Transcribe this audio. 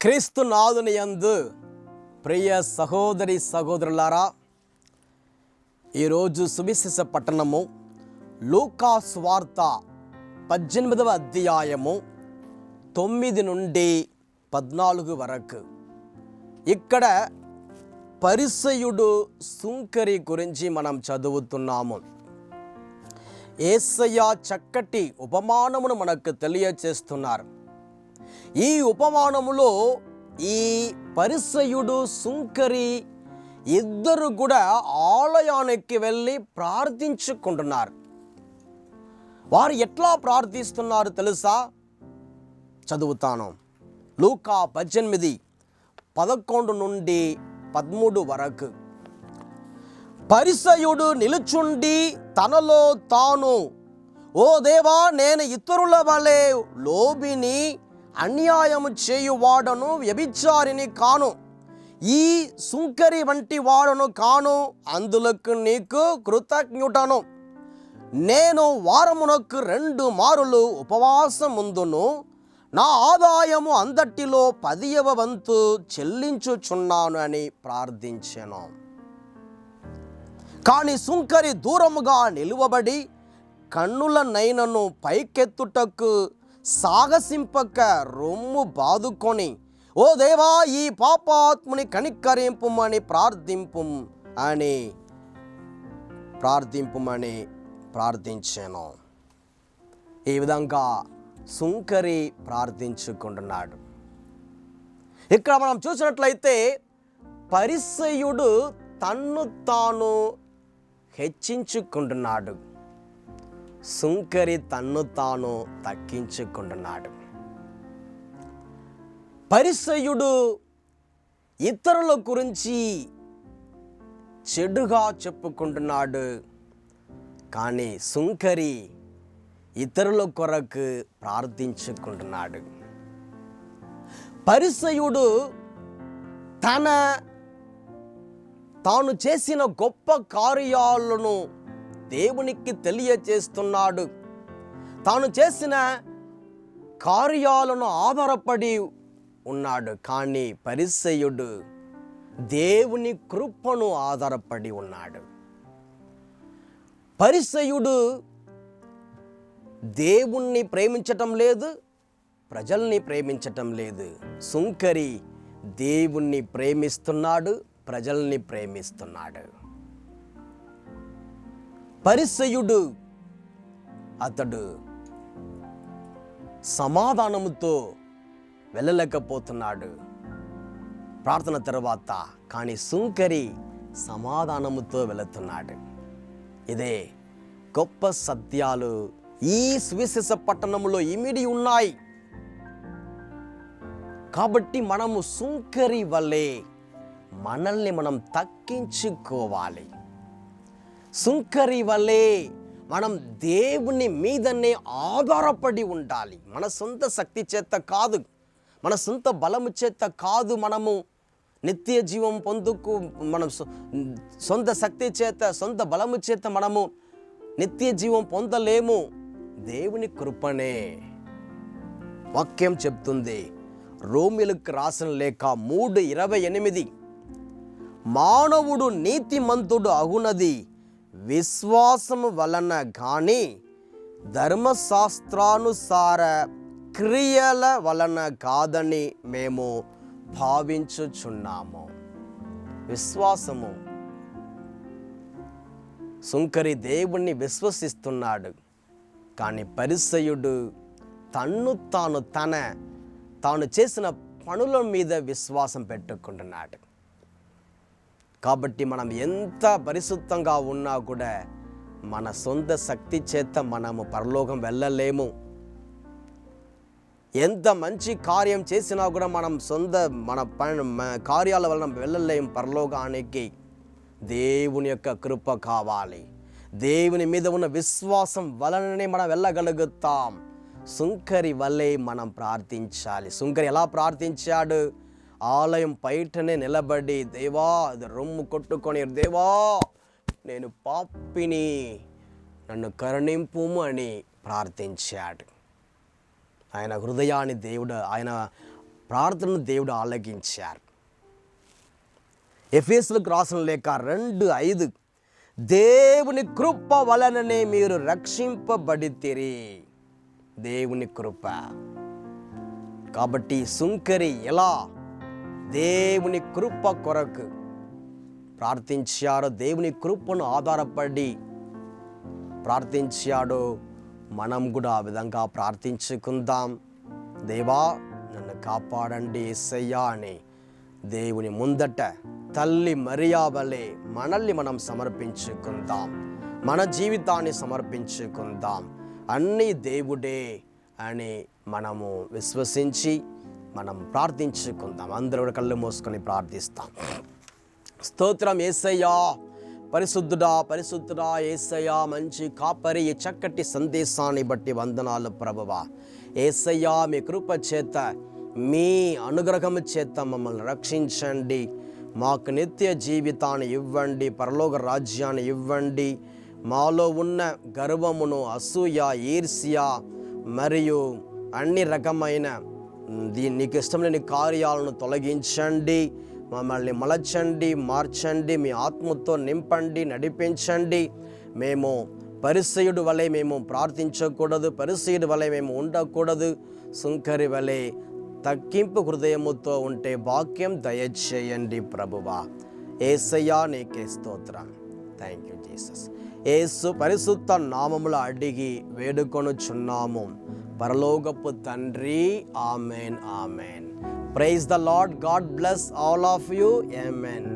క్రీస్తు నాదుని యందు ప్రియ సహోదరి సహోదరులారా ఈరోజు సువిశేష పట్టణము లూకా స్వార్త పద్దెనిమిదవ అధ్యాయము తొమ్మిది నుండి పద్నాలుగు వరకు. ఇక్కడ పరిసయుడు సుంకరి గురించి మనం చదువుతున్నాము. ఏసయ్య చక్కటి ఉపమానమును మనకు తెలియచేస్తున్నారు. ఈ ఉపమానములో ఈ పరిసయుడు సుంకరి ఇద్దరు కూడా ఆలయానికి వెళ్ళి ప్రార్థించుకుంటున్నారు. వారు ఎట్లా ప్రార్థిస్తున్నారు తెలుసా? చదువుతాను. లూకా పద్దెనిమిది పదకొండు నుండి పదమూడు వరకు. పరిసయుడు నిలుచుండి తనలో తాను ఓ దేవా నేను ఇతరుల వలె లోబిని అన్యాయము చేయువాడను వ్యభిచారిని కాను. ఈ సుంకరి వంటి వాడను కాను అందులకు నీకు కృతజ్ఞుటను నేను వారమునకు రెండు మారులు ఉపవాసముందును. నా ఆదాయము అందటిలో పదియవ వంతు చెల్లించుచున్నాను అని ప్రార్థించాను. కానీ సుంకరి దూరముగా నిలువబడి కన్నుల నైనను పైకెత్తుటకు సాహసింపక రొమ్ము బాదుకొని ఓ దేవా ఈ పాపాత్ముని కనికరింపుమని ప్రార్థింపు అని ప్రార్థింపుమని ప్రార్థించాను. ఈ విధంగా సుంకరి ప్రార్థించుకుంటున్నాడు. ఇక్కడ మనం చూసినట్లయితే పరిసయుడు తన్ను తాను హెచ్చించుకుంటున్నాడు. సుంకరి తన్ను తాను తగ్గించుకుంటున్నాడు. పరిసయుడు ఇతరుల గురించి చెడుగా చెప్పుకుంటున్నాడు. కానీ సుంకరి ఇతరుల కొరకు ప్రార్థించుకుంటున్నాడు. పరిసయుడు తన తాను చేసిన గొప్ప కార్యాలను దేవునికి తెలియచేస్తున్నాడు. తాను చేసిన కార్యాలను ఆధారపడి ఉన్నాడు కానీ పరిసయుడు దేవుని కృపను ఆధారపడి ఉన్నాడు. పరిసయుడు దేవుణ్ణి ప్రేమించటం లేదు ప్రజల్ని ప్రేమించటం లేదు. సుంకరి దేవుణ్ణి ప్రేమిస్తున్నాడు ప్రజల్ని ప్రేమిస్తున్నాడు. పరిసయుడు. అతడు సమాధానముతో వెళ్ళలేకపోతున్నాడు. ప్రార్థన తర్వాత కానీ సుంకరి సమాధానముతో వెళుతున్నాడు. ఇదే గొప్ప సత్యాలు ఈ సువిశేష పట్టణంలో ఇమిడి ఉన్నాయి. కాబట్టి మనము సుంకరి వల్లే మనల్ని మనం తక్కించుకోవాలి సుంకరి వలె మనం దేవుని మీదనే ఆధారపడి ఉండాలి. మన సొంత శక్తి చేత కాదు మన సొంత బలము చేత కాదు మనము నిత్య జీవం పొందుకు మనం సొంత శక్తి చేత సొంత బలము చేత మనము నిత్య జీవం పొందలేము. దేవుని కృపనే వాక్యం చెప్తుంది. రోమిలకు రాసిన లేక మూడు ఇరవై ఎనిమిది. మానవుడు నీతిమంతుడు అగునది విశ్వాసము వలన కానీ ధర్మశాస్త్రానుసార క్రియల వలన కాదని మేము భావించుచున్నాము. విశ్వాసము. సుంకరి దేవుణ్ణి విశ్వసిస్తున్నాడు. కానీ పరిసయుడు తన్ను తాను తన తాను చేసిన పనుల మీద విశ్వాసం పెట్టుకుంటున్నాడు. కాబట్టి మనం ఎంత పరిశుద్ధంగా ఉన్నా కూడా మన సొంత శక్తి చేత మనము పరలోకం వెళ్ళలేము. ఎంత మంచి కార్యం చేసినా కూడా మనం సొంత మన పని కార్యాల వలన వెళ్ళలేము పరలోకానికి. దేవుని యొక్క కృప కావాలి. దేవుని మీద ఉన్న విశ్వాసం వలననే మనం వెళ్ళగలుగుతాం. సుంకరి వల్లే మనం ప్రార్థించాలి. సుంకరి ఎలా ప్రార్థించాడు? ఆలయం బయటనే నిలబడి దేవా అది రొమ్ము కొట్టుకొని దేవా నేను పాపిని నన్ను కరుణింపు అని ప్రార్థించాడు. ఆయన హృదయాన్ని దేవుడు ఆయన ప్రార్థనను దేవుడు ఆలకించారు. ఎఫేసులకు రాసిన లేక రెండు ఐదు దేవుని కృప వలననే మీరు రక్షింపబడితిరి. దేవుని కృప. కాబట్టి సుంకరి ఎలా దేవుని కృప కొరకు ప్రార్థించారో. దేవుని కృపను ఆధారపడి ప్రార్థించాడో. మనం కూడా ఆ విధంగా ప్రార్థించుకుందాం. దేవా నన్ను కాపాడండి ఎస్సయ్యా అని దేవుని ముందట తల్లి మరియా మనల్ని మనం సమర్పించుకుందాం. మన జీవితాన్ని సమర్పించుకుందాం. అన్నీ దేవుడే అని మనము విశ్వసించి మనం ప్రార్థించుకుందాం. అందరూ కూడా కళ్ళు మూసుకొని ప్రార్థిస్తాం. స్తోత్రం ఏసయ్యా. పరిశుద్ధుడా పరిశుద్ధుడా ఏసయ్యా మంచి కాపరి చక్కటి సందేశాన్ని బట్టి వందనాలు ప్రభువ. ఏసయ్యా మీ కృప చేత మీ అనుగ్రహము చేత మమ్మల్ని రక్షించండి. మాకు నిత్య జీవితాన్ని ఇవ్వండి పరలోక రాజ్యాన్ని ఇవ్వండి. మాలో ఉన్న గర్వమును అసూయ ఈర్ష్య మరియు అన్ని రకమైన దీని నీకు ఇష్టం లేని కార్యాలను తొలగించండి మమ్మల్ని మలచండి మార్చండి మీ ఆత్మతో నింపండి నడిపించండి. మేము పరిసయుడు వలె మేము ప్రార్థించకూడదు పరిసయుడు వలె మేము ఉండకూడదు. సుంకరి వలె తగ్గింపు హృదయముతో ఉంటే వాక్యం దయచేయండి ప్రభువా. ఏసయ్యా నీకే స్తోత్రం. థ్యాంక్ యూ జీసస్ ఏసు పరిశుద్ధ నామములు అడిగి వేడుకొనుచున్నాము. పరలోకపు తండ్రి amen amen praise the Lord God bless all of you amen